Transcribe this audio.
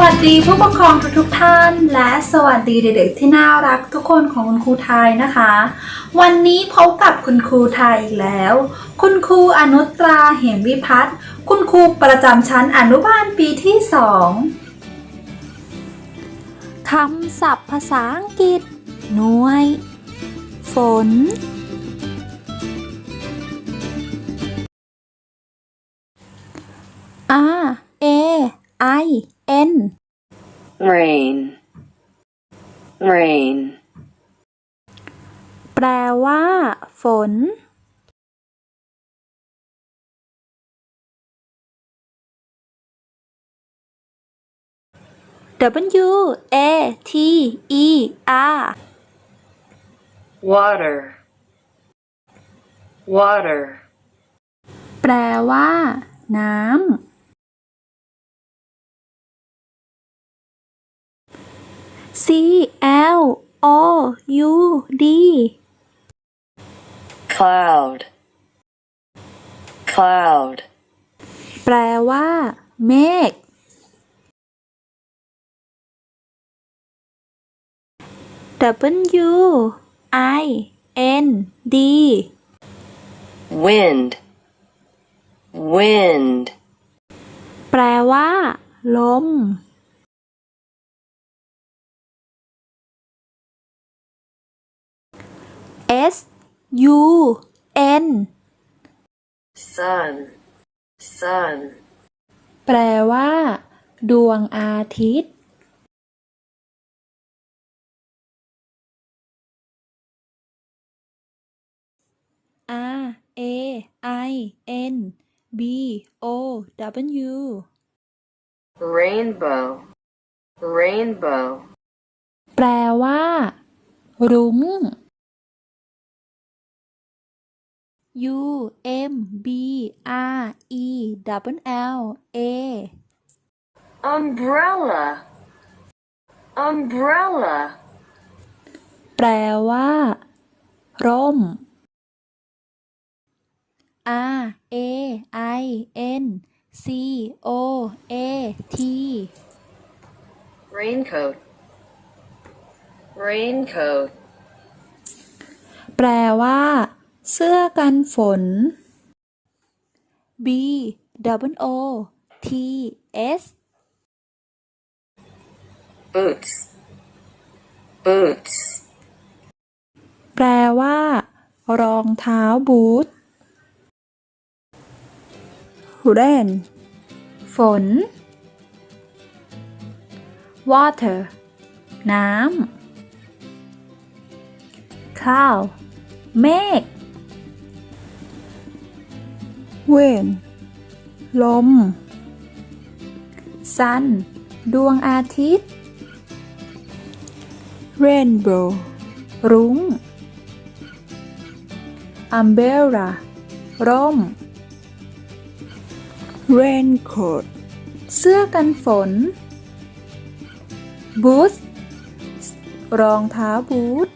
วัสดีผู้ปกครองทุกๆท่าน และสวัสดีเด็กๆที่น่ารักทุกคนของคุณครูไทยนะคะ วันนี้พบกับคุณครูไทยอีกแล้ว คุณครูอนุตราเหมวิพัฒน์คุณครูประจำชั้นอนุบาลปีที่สองคำศัพท์ภาษาอังกฤษหน่วย ฝน N rain rain แปลว่า ฝน W A T E R water water แปลว่า น้ำ C L O U D cloud cloud แปลว่า เมฆ W I N D wind wind แปลว่า ลม S U N sun sun แปลว่า ดวงอาทิตย์ R A I N B O W rainbow rainbow แปลว่า รุ้ง U M B R E W L A umbrella umbrella แปลว่า ร่ม R A I N C O A T raincoat raincoat แปลว่า เสื้อกันฝน B W O T S boots boots แปลว่า รองเท้าบูท rain ฝน water น้ำ cloud เมฆ เวนลม ซัน ดวงอาทิตย์ เรนโบว์รุ้งอัมเบร่าร่ม เรนโคดเสื้อกันฝน บูทรองเท้าบูท